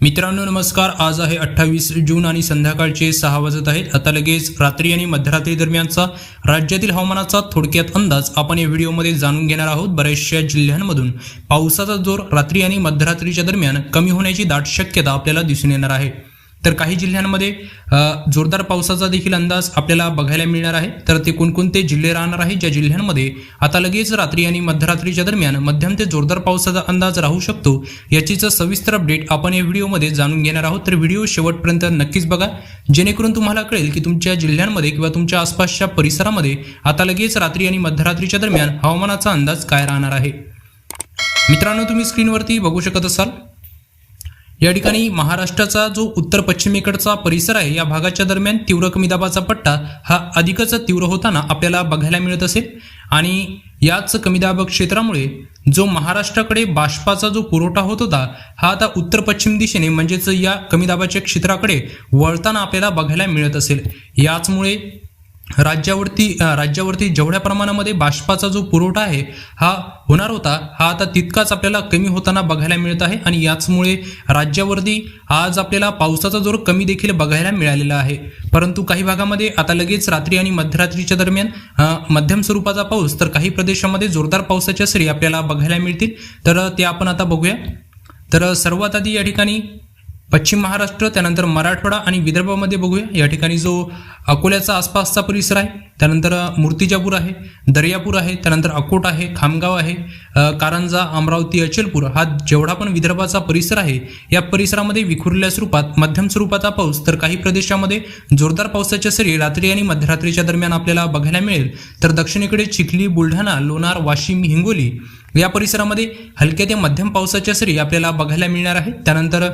मित्रांनो नमस्कार. आज आहे अठ्ठावीस जून आणि संध्याकाळचे सहा वाजत आहेत. आता लगेच रात्री आणि मध्यरात्री दरम्यानचा राज्यातील हवामानाचा थोडक्यात अंदाज आपण या व्हिडिओमध्ये जाणून घेणार आहोत. बऱ्याचशा जिल्ह्यांमधून पावसाचा जोर रात्री आणि मध्यरात्रीच्या दरम्यान कमी होण्याची दाट शक्यता आपल्याला दिसून येणार आहे. तर काही जिल्ह्यांमध्ये जोरदार पावसाचा देखील अंदाज आपल्याला बघायला मिळणार आहे. तर ते कोणकोणते जिल्हे राहणार आहे ज्या जिल्ह्यांमध्ये आता लगेच रात्री आणि मध्यरात्रीच्या दरम्यान मध्यम ते जोरदार पावसाचा अंदाज राहू शकतो याचीच सविस्तर अपडेट आपण या व्हिडिओमध्ये जाणून घेणार आहोत. तर व्हिडिओ शेवटपर्यंत नक्कीच बघा. जेणेकरून तुम्हाला कळेल की तुमच्या जिल्ह्यांमध्ये किंवा तुमच्या आसपासच्या परिसरामध्ये आता लगेच रात्री आणि मध्यरात्रीच्या दरम्यान हवामानाचा अंदाज काय राहणार आहे? मित्रांनो तुम्ही स्क्रीनवरती बघू शकत असाल. या ठिकाणी महाराष्ट्राचा जो उत्तर पश्चिमेकडचा परिसर आहे या भागाच्या दरम्यान तीव्र कमी दाबाचा पट्टा हा अधिकच तीव्र होताना आपल्याला बघायला मिळत असेल. आणि याच कमी दाब क्षेत्रामुळे जो महाराष्ट्राकडे बाष्पाचा जो पुरवठा होत होता हा आता उत्तर पश्चिम दिशेने म्हणजेच या कमी दाबाच्या क्षेत्राकडे वळताना आपल्याला बघायला मिळत असेल. याचमुळे राज्यावरती राज्यावरती जेवढ्या प्रमाणामध्ये बाष्पाचा जो पुरवठा आहे हा होणार होता हा आता तितकाच आपल्याला कमी होताना बघायला मिळत आहे आणि याचमुळे राज्यावरती आज आपल्याला पावसाचा जोर कमी देखील बघायला मिळालेला आहे. परंतु काही भागामध्ये आता लगेच रात्री आणि मध्यरात्रीच्या दरम्यान मध्यम स्वरूपाचा पाऊस तर काही प्रदेशामध्ये जोरदार पावसाच्या सरी आपल्याला बघायला मिळतील. तर ते आपण आता बघूया. तर सर्वात आधी या ठिकाणी पश्चिम महाराष्ट्र त्यानंतर मराठवाडा आणि विदर्भामध्ये बघूया. या ठिकाणी जो अकोल्याचा आसपासचा परिसर आहे त्यानंतर मूर्तिजापूर आहे दर्यापूर आहे त्यानंतर अकोट आहे खामगाव आहे कारंजा अमरावती अचलपूर हा जेवढा पण विदर्भाचा परिसर आहे या परिसरामध्ये विखुरल्या स्वरूपात मध्यम स्वरूपाचा पाऊस तर काही प्रदेशामध्ये जोरदार पावसाच्या सरी रात्री आणि मध्यरात्रीच्या दरम्यान आपल्याला बघायला मिळेल. तर दक्षिणेकडे चिखली बुलढाणा लोणार वाशिम हिंगोली या परिसरामध्ये हलक्या ते मध्यम पावसाच्या सरी आपल्याला बघायला मिळणार आहे. त्यानंतर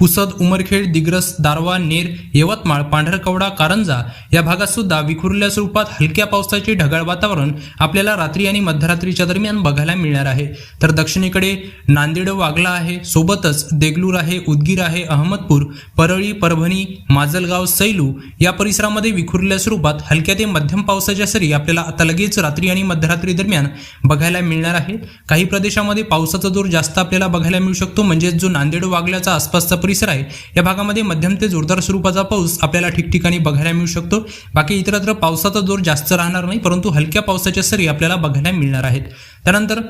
पुसद उमरखेड दिग्रस दारवा नेर यवतमाळ पांढरकवडा कारंजा या भागात सुद्धा विखुरल्या स्वरूपात हलक्या पावसाचे ढगाळ वातावरण आपल्याला रात्री आणि मध्यरात्रीच्या दरम्यान बघायला मिळणार आहे. तर दक्षिणेकडे नांदेड वागला आहे सोबतच देगलूर आहे उदगीर आहे अहमदपूर परळी परभणी माजलगाव सैलू या परिसरामध्ये विखुरल्या स्वरूपात हलक्या ते मध्यम पावसाच्या सरी आपल्याला आता लगेच रात्री आणि मध्यरात्री दरम्यान बघायला मिळणार आहे काही प्रदेशामध्ये पावसाचा जोर जास्त आपल्याला बघायला मिळू शकतो म्हणजेच जो नांदेड वागल्याचा आसपासचा परिसर आहे. या भागामध्ये मध्यम ते जोरदार स्वरूपाचा पाऊस आपल्याला ठिकठिकाणी बघायला मिळू शकतो. बाकी इतरत्र पावसाचा जोर जास्त राहणार नाही परंतु हलक्या पावसाच्या सरी आपल्याला बघायला मिळणार आहेत. त्यानंतर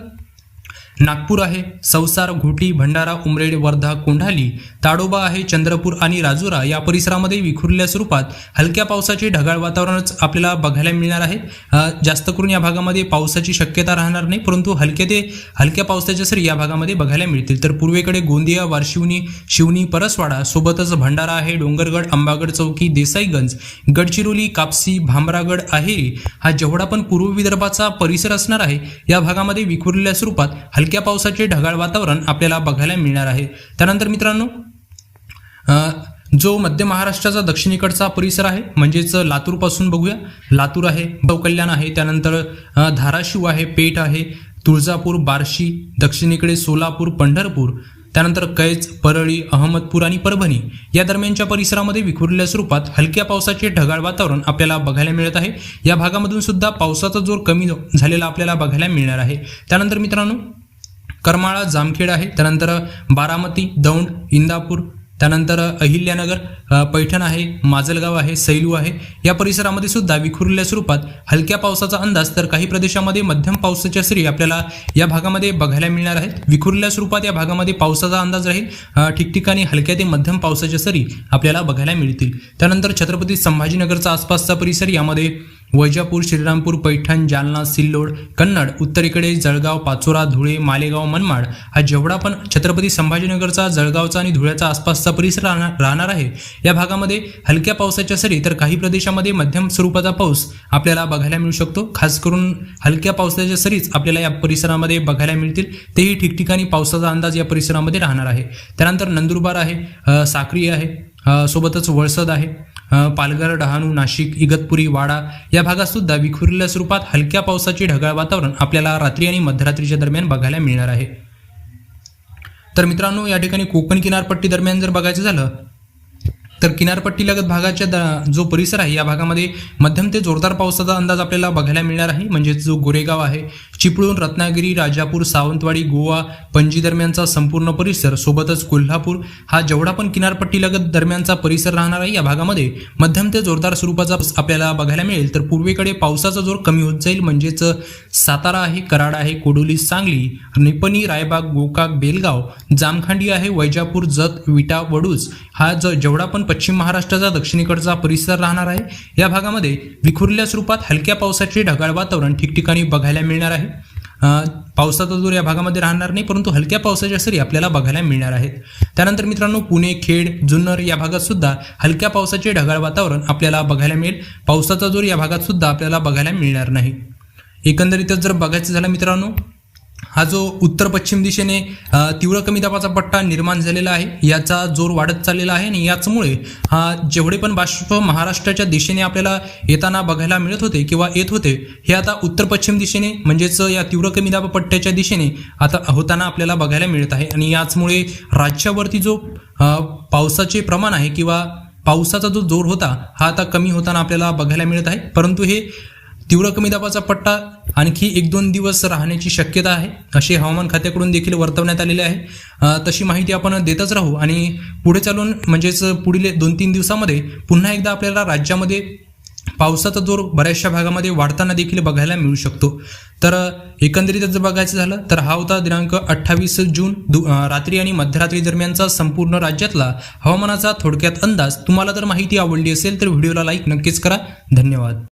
नागपूर आहे संसार घोटी भंडारा उमरेड वर्धा कोंढाली ताडोबा आहे चंद्रपूर आणि राजुरा या परिसरामध्ये विखुरल्या स्वरूपात हलक्या पावसाचे ढगाळ वातावरणच आपल्याला बघायला मिळणार आहे. जास्त करून या भागामध्ये पावसाची शक्यता राहणार नाही परंतु हलके ते हलक्या पावसाच्या सरी या भागामध्ये बघायला मिळतील. तर पूर्वेकडे गोंदिया वारशिवनी शिवनी परसवाडा सोबतच भंडारा आहे डोंगरगड अंबागड चौकी देसाईगंज गडचिरोली कापसी भामरागड आहेरी हा जेवढा पण पूर्व विदर्भाचा परिसर असणार आहे या भागामध्ये विखुरलेल्या स्वरूपात हलक्या हलक्या पावसाचे ढगाळ वातावरण आपल्याला बघायला मिळणार आहे. त्यानंतर मित्रांनो जो मध्य महाराष्ट्राचा दक्षिणेकडचा परिसर आहे म्हणजेच लातूरपासून बघूया. लातूर आहे कल्याण आहे त्यानंतर धाराशिव आहे पेठ आहे तुळजापूर बार्शी दक्षिणेकडे सोलापूर पंढरपूर त्यानंतर कैज परळी अहमदपूर आणि परभणी या दरम्यानच्या परिसरामध्ये विखुरलेल्या स्वरूपात हलक्या पावसाचे ढगाळ वातावरण आपल्याला बघायला मिळत आहे. या भागामधून सुद्धा पावसाचा जोर कमी झालेला आपल्याला बघायला मिळणार आहे. त्यानंतर मित्रांनो करमाळा जामखेड आहे. त्यानंतर बारामती दौंड इंदापूर. त्यानंतर अहिल्यानगर पैठण आहे माजलगाव आहे सैलू आहे. या परिसरामध्ये सुद्धा विखुरलेल्या स्वरूपात हलक्या पावसाचा अंदाज तर काही प्रदेशामध्ये मध्यम पावसाच्या सरी आपल्याला या भागामध्ये बघायला मिळणार आहेत. विखुरलेल्या स्वरूपात या भागामध्ये पावसाचा अंदाज राहील. ठिकठिकाणी हलक्या ते मध्यम पावसाच्या सरी आपल्याला बघायला मिळतील. त्यानंतर छत्रपती संभाजीनगरचा आसपासचा परिसर यामध्ये वैजापूर श्रीरामपूर पैठण जालना सिल्लोड कन्नड उत्तरेकडे जळगाव पाचोरा धुळे मालेगाव मनमाड हा जेवढा पण छत्रपती संभाजीनगरचा जळगावचा आणि धुळ्याचा आसपासचा परिसर राहणार राहणार आहे. या भागामध्ये हलक्या पावसाच्या सरी तर काही प्रदेशामध्ये मध्यम स्वरूपाचा पाऊस आपल्याला बघायला मिळू शकतो. खास करून हलक्या पावसाच्या सरीच आपल्याला या परिसरामध्ये बघायला मिळतील. तेही ठिकठिकाणी पावसाचा अंदाज या परिसरामध्ये राहणार आहे. त्यानंतर नंदुरबार आहे साक्री आहे सोबतच वळसद आहे. पालघर डहाणू नाशिक इगतपुरी वाडा या भागात सुद्धा विखुरलेल्या स्वरूपात हलक्या पावसाची ढगाळ वातावरण आपल्याला रात्री आणि मध्यरात्रीच्या दरम्यान बघायला मिळणार आहे. तर मित्रांनो या ठिकाणी कोकण किनारपट्टी दरम्यान जर बघायचं झालं तर किनारपट्टीलगत भागाच्या द- जो परिसर आहे या भागामध्ये मध्यम ते जोरदार पावसाचा अंदाज आपल्याला बघायला मिळणार आहे. म्हणजे जो गोरेगाव आहे चिपळूण रत्नागिरी राजापूर सावंतवाडी गोवा पणजी दरम्यानचा संपूर्ण परिसर सोबतच कोल्हापूर हा जेवढा पण किनारपट्टीलगत दरम्यानचा परिसर राहणार आहे या भागामध्ये मध्यम ते जोरदार स्वरूपाचा आपल्याला बघायला मिळेल. तर पूर्वेकडे पावसाचा जोर कमी होत जाईल म्हणजेच सातारा आहे कराड आहे कोडोली सांगली निपणी रायबाग गोकाक बेलगाव जामखांडी आहे वैजापूर जत विटा वडूज हा जो जेवढा पण पश्चिम महाराष्ट्राचा दक्षिणेकडचा परिसर राहणार आहे. या भागामध्ये विखुरल्या स्वरूपात हलक्या पावसाचे ढगाळ वातावरण ठिकठिकाणी बघायला मिळणार आहे. पावसाचा जोर या भागामध्ये राहणार नाही परंतु हलक्या पावसाच्या सरी आपल्याला बघायला मिळणार आहेत. त्यानंतर मित्रांनो पुणे खेड जुन्नर या भागात सुद्धा हलक्या पावसाचे ढगाळ वातावरण आपल्याला बघायला मिळेल. पावसाचा जोर या भागात सुद्धा आपल्याला बघायला मिळणार नाही. एकंदरीतच जर बघायचं झालं मित्रांनो हा जो उत्तर पश्चिम दिशेने तीव्र कमी दाबाचा पट्टा निर्माण झालेला आहे याचा जोर वाढत चाललेला आहे आणि याचमुळे हा जेवढे पण बाष्प महाराष्ट्राच्या दिशेने आपल्याला येताना बघायला मिळत होते किंवा येत होते हे आता उत्तर पश्चिम दिशेने म्हणजेच या तीव्र कमी दाब पट्ट्याच्या दिशेने आता होताना आपल्याला बघायला मिळत आहे. आणि याचमुळे राज्यावरती जो पावसाचे प्रमाण आहे किंवा पावसाचा जो जोर होता हा आता कमी होताना आपल्याला बघायला मिळत आहे. परंतु हे तीव्र कमी दाबाचा पट्टा आणखी एक दोन दिवस राहण्याची शक्यता आहे. असे हवामान खात्याकडून देखील वर्तवण्यात आलेले आहे. तशी माहिती आपण देतच राहू आणि पुढे चालून म्हणजेच पुढील दोन तीन दिवसामध्ये पुन्हा एकदा आपल्याला राज्यामध्ये पावसाचा जोर बऱ्याचशा भागामध्ये वाढताना देखील बघायला मिळू शकतो. तर एकंदरीत जर बघायचं झालं तर हा होता दिनांक अठ्ठावीस जून दु रात्री आणि मध्यरात्री दरम्यानचा संपूर्ण राज्यातला हवामानाचा थोडक्यात अंदाज. तुम्हाला जर माहिती आवडली असेल तर व्हिडिओला लाईक नक्कीच करा. धन्यवाद.